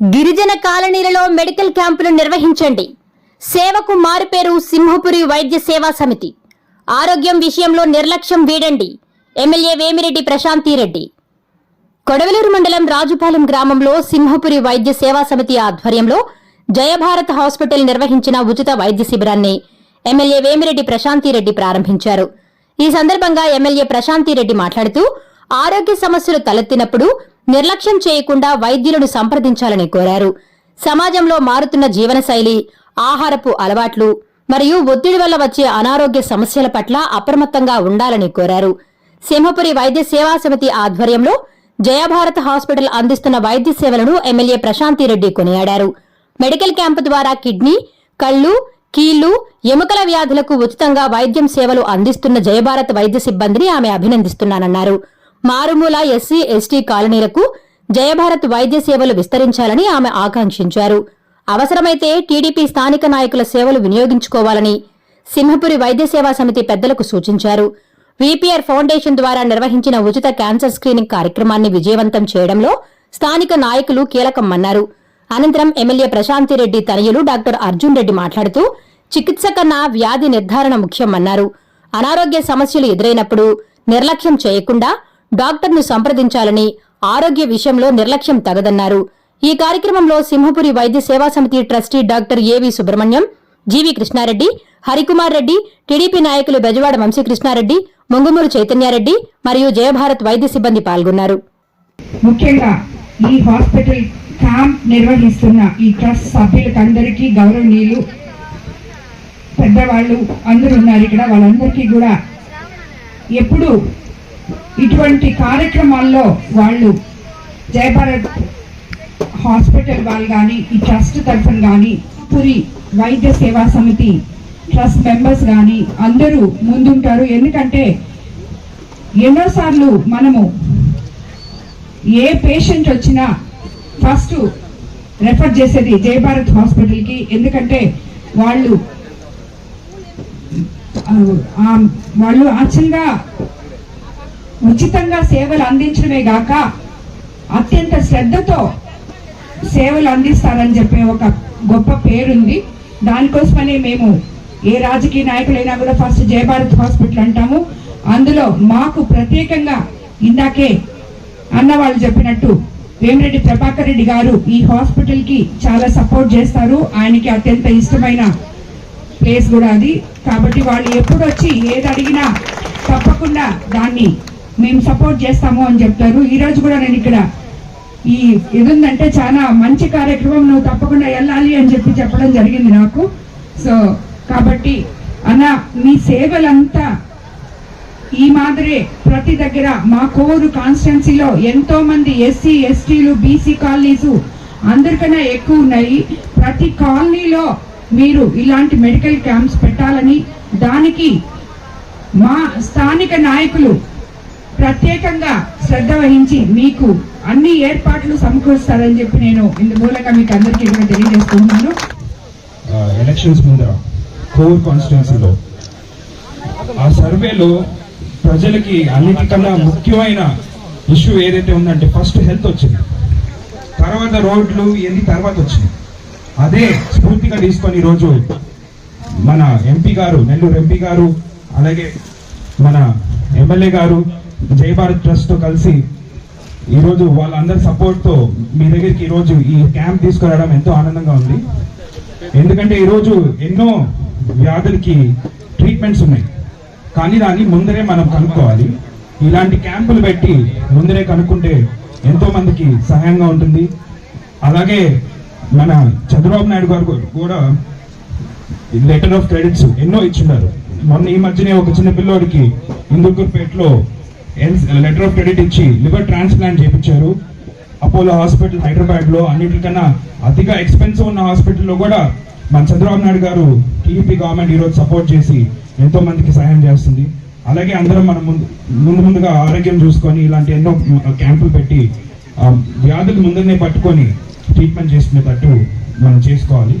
గిరిజన కాలనీలలో మెడికల్ క్యాంపులు నిర్వహించండి. సేవకు మారుపేరు సింహపురి వైద్య సేవా సమితి. ఆరోగ్యం విషయంలో నిర్లక్ష్యం వీడండి. ఎమ్మెల్యే వేమిరెడ్డి ప్రశాంతిరెడ్డి. కొడవలూరు మండలం రాజుపాలెం గ్రామంలో సింహపురి వైద్య సేవా సమితి ఆధ్వర్యంలో జయభారత్ హాస్పిటల్ నిర్వహించిన ఉచిత వైద్య శిబిరాన్ని ఎమ్మెల్యే వేమిరెడ్డి ప్రశాంతిరెడ్డి ప్రారంభించారు. ఈ సందర్భంగా ఎమ్మెల్యే ప్రశాంతిరెడ్డి మాట్లాడుతూ ఆరోగ్య సమస్యలు తలెత్తినప్పుడు నిర్లక్ష్యం చేయకుండా వైద్యులను సంప్రదించాలని కోరారు. సమాజంలో మారుతున్న జీవనశైలి ఆహారపు అలవాట్లు మరియు ఒత్తిడి వల్ల వచ్చే అనారోగ్య సమస్యల పట్ల అప్రమత్తంగా ఉండాలని కోరారు. సింహపురి వైద్య సేవా సమితి ఆధ్వర్యంలో జయభారత్ హాస్పిటల్ అందిస్తున్న వైద్య సేవలను ఎమ్మెల్యే ప్రశాంతిరెడ్డి కొనియాడారు. మెడికల్ క్యాంపు ద్వారా కిడ్నీ కళ్ళు కీళ్ళు ఎముకల వ్యాధులకు ఉచితంగా వైద్యం సేవలు అందిస్తున్న జయభారత్ వైద్య సిబ్బందిని ఆమె అభినందిస్తున్నానన్నారు. మారుమూల ఎస్సీ ఎస్టీ కాలనీలకు జయభారత్ వైద్య సేవలు విస్తరించాలని ఆమె ఆకాంక్షించారు. అవసరమైతే టీడీపీ స్థానిక నాయకుల సేవలు వినియోగించుకోవాలని సింహపురి వైద్య సేవా సమితి పెద్దలకు సూచించారు. విపిఆర్ ఫౌండేషన్ ద్వారా నిర్వహించిన ఉచిత క్యాన్సర్ స్క్రీనింగ్ కార్యక్రమాన్ని విజయవంతం చేయడంలో స్థానిక నాయకులు కీలకమన్నారు. అనంతరం ఎమ్మెల్యే ప్రశాంతిరెడ్డి తనయులు డాక్టర్ అర్జున్ రెడ్డి మాట్లాడుతూ చికిత్స కన్నా వ్యాధి నిర్ధారణ ముఖ్యమన్నారు. అనారోగ్య సమస్యలు ఎదురైనప్పుడు నిర్లక్ష్యం చేయకుండా డాక్టర్ను సంప్రదించాలని ఆరోగ్య విషయంలో నిర్లక్ష్యం తగదన్నారు. ఈ కార్యక్రమంలో సింహపురి వైద్య సేవా సమితి trustee doctor A V Subrahmanyam G V Krishna Reddy Harikumar Reddy TDP నాయకులు బెజవాడ వంశీకృష్ణారెడ్డి ముంగుమూరు చైతన్యారెడ్డి మరియు జయభారత్ వైద్య సిబ్బంది పాల్గొన్నారు. ముఖ్యంగా ఈ హాస్పిటల్ క్యాంప్ నిర్వహిస్తున్న ఈ ట్రస్ట్ సభ్యులకందరికీ గౌరవనీయులు పెద్దవాళ్ళు అందరూ ఉన్నారు ఇక్కడ. వాళ్ళందరికీ కూడా ఎప్పుడు ఇటువంటి కార్యక్రమాల్లో వాళ్ళు జయభారత్ హాస్పిటల్ వాళ్ళు కానీ ఈ ట్రస్ట్ తరఫున కానీ పురి వైద్య సేవా సమితి ట్రస్ట్ మెంబర్స్ కానీ అందరూ ముందుంటారు. ఎందుకంటే ఎన్నోసార్లు మనము ఏ పేషెంట్ వచ్చినా ఫస్ట్ రెఫర్ చేసేది జయభారత్ హాస్పిటల్కి. ఎందుకంటే వాళ్ళు వాళ్ళు యాక్చువల్గా ఉచితంగా సేవలు అందించడమే గాక అత్యంత శ్రద్ధతో సేవలు అందిస్తారని చెప్పే ఒక గొప్ప పేరుంది. దానికోసమనే మేము ఏ రాజకీయ నాయకులైనా కూడా ఫస్ట్ జయభారత్ హాస్పిటల్ అంటాము. అందులో మాకు ప్రత్యేకంగా ఇందాకే అన్న వాళ్ళు చెప్పినట్టు వేమిరెడ్డి ప్రభాకర్ రెడ్డి గారు ఈ హాస్పిటల్కి చాలా సపోర్ట్ చేస్తారు. ఆయనకి అత్యంత ఇష్టమైన ప్లేస్ కూడా అది. కాబట్టి వాళ్ళు ఎప్పుడు వచ్చి ఏది అడిగినా తప్పకుండా దాన్ని మేము సపోర్ట్ చేస్తాము అని చెప్తారు. ఈ రోజు కూడా నేను ఇక్కడ ఈ ఏదంటే చాలా మంచి కార్యక్రమం నువ్వు తప్పకుండా వెళ్ళాలి అని చెప్పి చెప్పడం జరిగింది నాకు. సో కాబట్టి అన్న మీ సేవలంతా ఈ మాదిరే ప్రతి దగ్గర మా కోరు కాన్స్టిట్యున్సీలో ఎంతో మంది ఎస్సీ ఎస్టీలు బీసీ కాలనీస్ అందరికన్నా ఎక్కువ ఉన్నాయి. ప్రతి కాలనీలో మీరు ఇలాంటి మెడికల్ క్యాంప్స్ పెట్టాలని దానికి మా స్థానిక నాయకులు ప్రత్యేకంగా శ్రద్ధ వహించి మీకు అన్ని ఏర్పాట్లు సమకూరుస్తారని చెప్పి నేను ఇందు మూలంగా మీకు అందరికీ కూడా తెలియజేస్తున్నాను. ఎలక్షన్స్ ముందర కోర్ కాన్స్టిట్యున్సీలో ఆ సర్వేలో ప్రజలకి అన్నిటికన్నా ముఖ్యమైన ఇష్యూ ఏదైతే ఉందంటే ఫస్ట్ హెల్త్ వచ్చింది. తర్వాత రోడ్లు ఇవన్నీ తర్వాత వచ్చింది అదే స్ఫూర్తిగా తీసుకొని ఈరోజు మన ఎంపీ గారు నెల్లూరు ఎంపీ గారు అలాగే మన ఎమ్మెల్యే గారు జై భారత్ ట్రస్ట్తో కలిసి ఈరోజు వాళ్ళందరి సపోర్ట్తో మీ దగ్గరికి ఈరోజు ఈ క్యాంప్ తీసుకురావడం ఎంతో ఆనందంగా ఉంది. ఎందుకంటే ఈరోజు ఎన్నో వ్యాధులకి ట్రీట్మెంట్స్ ఉన్నాయి. కానీ దాన్ని ముందరే మనం కనుక్కోవాలి. ఇలాంటి క్యాంపులు పెట్టి ముందరే కనుక్కుంటే ఎంతో మందికి సహాయంగా ఉంటుంది. అలాగే మన చంద్రబాబు నాయుడు గారు కూడా లెటర్ ఆఫ్ క్రెడిట్స్ ఎన్నో ఇచ్చున్నారు. మొన్న ఈ మధ్యనే ఒక చిన్న పిల్లోడికి ఇందుకూరుపేటలో లెటర్ ఆఫ్ క్రెడిట్ ఇచ్చి లివర్ ట్రాన్స్ప్లాంట్ చేయించారు అపోలో హాస్పిటల్ హైదరాబాద్లో అన్నింటికన్నా అన్నిటికన్నా అతిగా ఎక్స్పెన్సివ్ ఉన్న హాస్పిటల్లో కూడా మన చంద్రబాబు నాయుడు గారు టీడీపీ గవర్నమెంట్ ఈరోజు సపోర్ట్ చేసి ఎంతో మందికి సహాయం చేస్తుంది. అలాగే అందరం మనం ముందు ముందు ముందుగా ఆరోగ్యం చూసుకొని ఇలాంటి ఎన్నో క్యాంపులు పెట్టి వ్యాధులు ముందునే పట్టుకొని ట్రీట్మెంట్ చేసుకునేటట్టు మనం చేసుకోవాలి.